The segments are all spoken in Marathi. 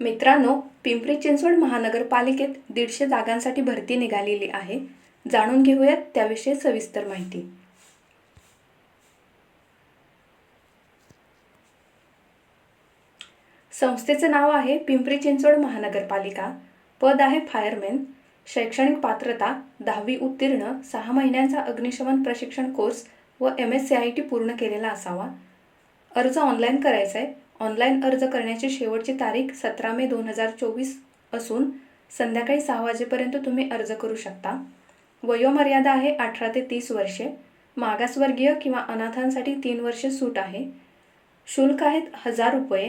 मित्रांनो पिंपरी चिंचवड महानगरपालिकेत दीडशे जागांसाठी भरती निघालेली आहे. जाणून घेऊयात त्याविषयी सविस्तर माहिती. संस्थेचं नाव आहे पिंपरी चिंचवड महानगरपालिका. पद आहे फायरमॅन. शैक्षणिक पात्रता दहावी उत्तीर्ण सहा महिन्यांचा अग्निशमन प्रशिक्षण कोर्स व M S C I T पूर्ण केलेला असावा. अर्ज ऑनलाईन करायचा आहे ऑनलाईन अर्ज करण्याची शेवटची तारीख सतरा मे दोन हजार चोवीस असून संध्याकाळी सहा वाजेपर्यंत तुम्ही अर्ज करू शकता. वयोमर्यादा आहे अठरा ते तीस वर्षे. मागासवर्गीय किंवा अनाथांसाठी तीन वर्षे सूट आहे. शुल्क आहेत हजार रुपये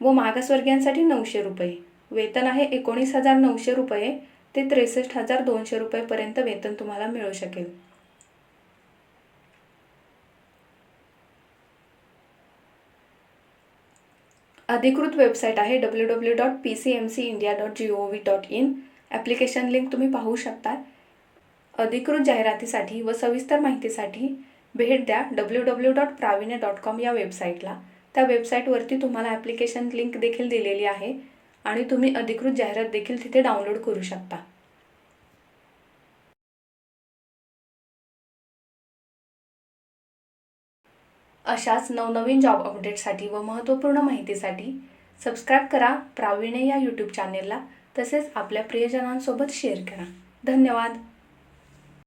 व मागासवर्गीयांसाठी नऊशे रुपये. वेतन आहे एकोणीस हजार नऊशे रुपये ते त्रेसष्ट हजार दोनशे रुपयेपर्यंत वेतन तुम्हाला मिळू शकेल. अधिकृत वेबसाईट आहे W W dot P C M C India dot G O V dot in application link तुम्ही पाहू शकता. अधिकृत जाहिरातीसाठी व सविस्तर माहितीसाठी भेट द्या W W dot Pravinya dot com या वेबसाईटला त्या वेबसाईटवरती तुम्हाला ॲप्लिकेशन लिंक देखील दिलेली आहे आणि तुम्ही अधिकृत जाहिरात देखील तिथे डाउनलोड करू शकता. अशाच नवनवीन जॉब अपडेटसाठी व महत्त्वपूर्ण माहितीसाठी सबस्क्राईब करा प्रावीण्य या यूट्यूब चॅनेलला तसेच आपल्या प्रियजनांसोबत शेअर करा. धन्यवाद.